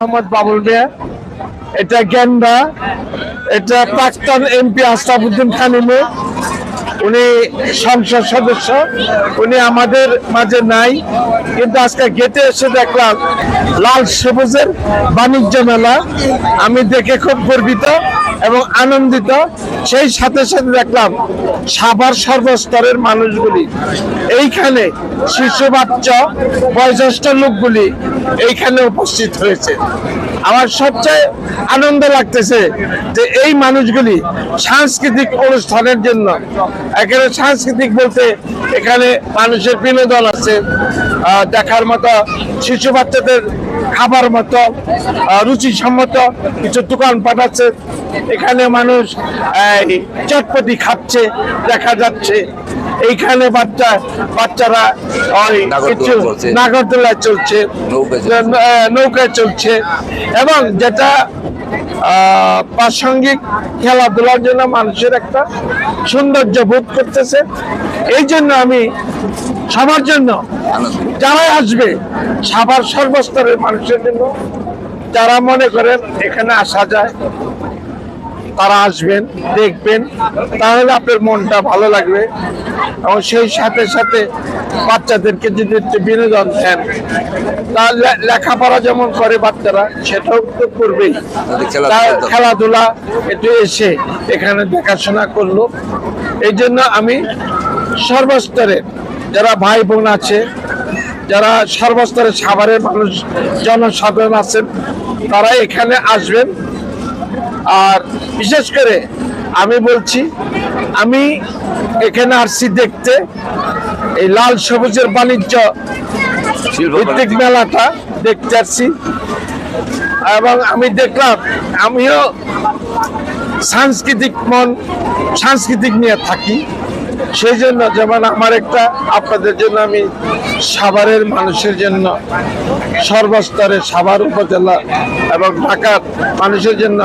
মোহাম্মদ বাবুল মিয়া। এটা গেন্ডা এটা প্রাক্তন এমপি আশরাফুদ্দিন খানিমে উনি সংসদ সদস্য, উনি আমাদের মাঝে নাই। কিন্তু আজকে গেটে এসে দেখলাম লাল সবুজের বাণিজ্য মেলা। আমি দেখে খুব গর্বিত। এবং আনন্দিত। সেই সাথে সাথে দেখলাম সাভার সর্বস্তরের মানুষগুলি। এইখানে শিশু বাচ্চা বয়োজ্যেষ্ঠ লোকগুলি এইখানে উপস্থিত হয়েছে। আমার সবচেয়ে আনন্দ লাগতেছে যে এই মানুষগুলি সাংস্কৃতিক অনুষ্ঠানের জন্য, এখানে সাংস্কৃতিক বলতে এখানে মানুষের বিনোদন আছে। দেখার মতো শিশু বাচ্চাদের খাবার মতো রুচিসম্মত কিছু দোকান পাঠাচ্ছে এখানে মানুষ চটপটি খাচ্ছে দেখা যাচ্ছে এইখানে বাচ্চা বাচ্চারা নাগরদোলা কিছু চলছে। নাগরদোলায় চলছে নৌকায় চলছে। এবং যেটা প্রাসঙ্গিক খেলাধুলার জন্য মানুষের একটা সৌন্দর্য বোধ করতেছে। এই জন্য আমি সবার জন্য যারাই আসবে, সবার সর্বস্তরের মানুষের জন্য যারা মনে করেন এখানে আসা যায় তারা আসবেন দেখবেন তাহলে আপনার মনটা ভালো লাগবে। এবং সেই সাথে সাথে বাচ্চাদেরকে যদি একটু বিনোদন দেন তাহলে লেখাপড়া যেমন করে বাচ্চারা সেটাও তো করবেই। খেলাধুলা একটু এসে এখানে দেখাশোনা করল। এই জন্য আমি সর্বস্তরের যারা ভাই বোন আছে যারা সর্বস্তরের সাভারের মানুষ জনসাধারণ আছেন তারা এখানে আসবেন। আর বিশেষ করে আমি বলছি আমি এখানে আসছি দেখতে এই লাল সবুজের বাণিজ্য ভিত্তিক মেলাটা দেখতে আসছি। এবং আমি দেখলাম আমিও সাংস্কৃতিক মন সাংস্কৃতিক নিয়ে থাকি। সেই জন্য যেমন আমার একটা, আপনাদের জন্য আমি সাভারের মানুষের জন্য সর্বস্তরে সাভার উপজেলা এবং ঢাকার মানুষের জন্য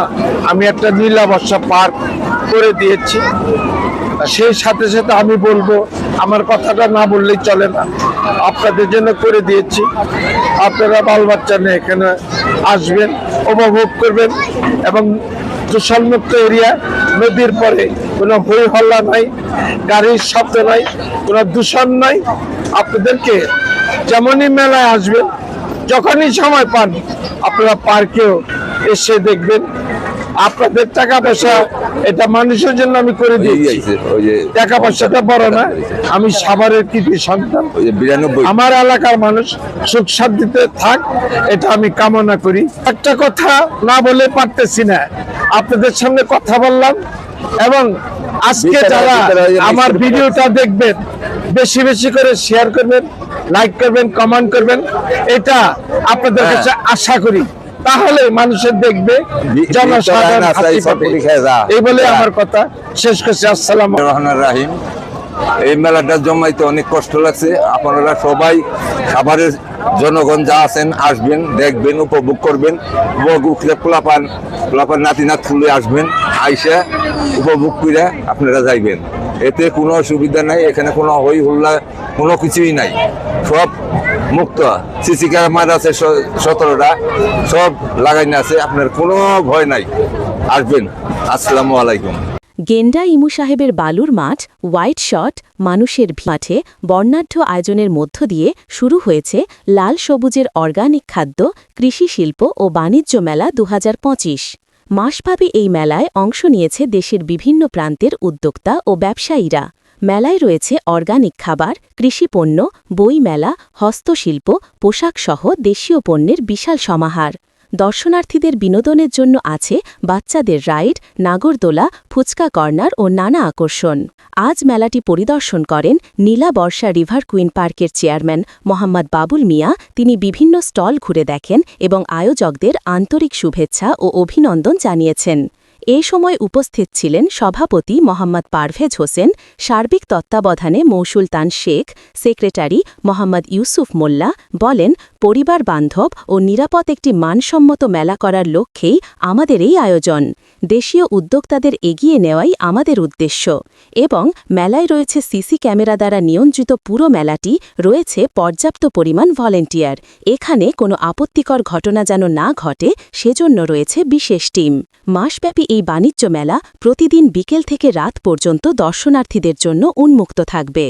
আমি একটা নীলাবর্ষা পার্ক করে দিয়েছি। সেই সাথে সাথে আমি বলব, আমার কথাটা না বললেই চলে না। আপনাদের জন্য করে দিয়েছি। আপনারা বাল বাচ্চা নিয়ে এখানে আসবেন, উপভোগ করবেন এবং দূষণমুক্ত এরিয়া নদীর পরে কোনো হই হল্লা নাই গাড়ির শব্দ নাই কোনো দূষণ নাই। আপনাদেরকে যেমনই মেলায় আসবেন যখনই সময় পান আপনারা পার্কেও এসে দেখবেন। আপনাদের টাকা পয়সা এটা মানুষের জন্য আমি করে দিয়েছি। ওই যে টাকা পয়সাটা বড় না আমি সাভারের কৃতি সন্তান। আমার এলাকার মানুষ সুখ শান্তিতে থাক এটা আমি কামনা করি। একটা কথা না বলে পারতেছি না। আপনাদের সামনে কথা বললাম এবং আজকে যারা আমার ভিডিওটা দেখবেন বেশি বেশি করে শেয়ার করবেন লাইক করবেন কমেন্ট করবেন এটা আপনাদের হ্যাঁ। কাছে আশা করি। তাহলে মানুষের দেখবে জনসাধারণ। এই বলে আমার কথা। শেষ করছি। আসসালাম রহমান রাহিম। এই মেলাটা জমাইতে অনেক কষ্ট লাগছে। আপনারা সবাই খাবারের জনগণ যা আছেন আসবেন, দেখবেন, উপভোগ করবেন। উপভোগ পোলাপান পোলাপান নাতি নাত ফুলে আসবেন, আইসা উপভোগ করে আপনারা যাইবেন। এতে কোনো অসুবিধা নাই, এখানে কোনো হই হুল্লা, কোনো কিছুই নাই। সব মুক্ত। সিসি ক্যামেরা আছে সতেরোটা, সব লাগাইনে আছে, আপনার কোনো ভয় নাই। আসবেন। আসসালামু আলাইকুম। গেন্ডা ইমু সাহেবের বালুর মাঠ হোয়াইট শট মানুষের মাঠে বর্ণাঢ্য আয়োজনের মধ্য দিয়ে শুরু হয়েছে লাল সবুজের অর্গানিক খাদ্য, কৃষি শিল্প ও বাণিজ্য মেলা দু হাজার পঁচিশ। মাসভাবে এই মেলায় অংশ নিয়েছে দেশের বিভিন্ন প্রান্তের উদ্যোক্তা ও ব্যবসায়ীরা। মেলায় রয়েছে অর্গানিক খাবার কৃষিপণ্য বই মেলা, হস্তশিল্প পোশাকসহ দেশীয় পণ্যের বিশাল সমাহার। দর্শনার্থীদের বিনোদনের জন্য আছে বাচ্চাদের রাইড, নাগরদোলা, ফুচকা কর্নার ও নানা আকর্ষণ। আজ মেলাটি পরিদর্শন করেন নীলা বর্ষা রিভার কুইন পার্কের চেয়ারম্যান মোহাম্মদ বাবুল মিয়া। তিনি বিভিন্ন স্টল ঘুরে দেখেন এবং আয়োজকদের আন্তরিক শুভেচ্ছা ও অভিনন্দন জানিয়েছেন। এই সময় উপস্থিত ছিলেন সভাপতি মোহাম্মদ পারভেজ হোসেন, সার্বিক তত্ত্বাবধানে মৌসুলতান শেখ, সেক্রেটারি মোহাম্মদ ইউসুফ মোল্লা বলেন, পরিবার বান্ধব ও নিরাপদ একটি মানসম্মত মেলা করার লক্ষ্যেই আমাদের এই আয়োজন। দেশীয় উদ্যোক্তাদের এগিয়ে নেওয়াই আমাদের উদ্দেশ্য এবং মেলায় রয়েছে সিসি ক্যামেরা দ্বারা নিয়ন্ত্রিত পুরো মেলাটি, রয়েছে পর্যাপ্ত পরিমাণ ভলেন্টিয়ার। এখানে কোনো আপত্তিকর ঘটনা যেন না ঘটে, সেজন্য রয়েছে বিশেষ টিম। মাসব্যাপী এই বাণিজ্য মেলা প্রতিদিন বিকেল থেকে রাত পর্যন্ত দর্শনার্থীদের জন্য উন্মুক্ত থাকবে।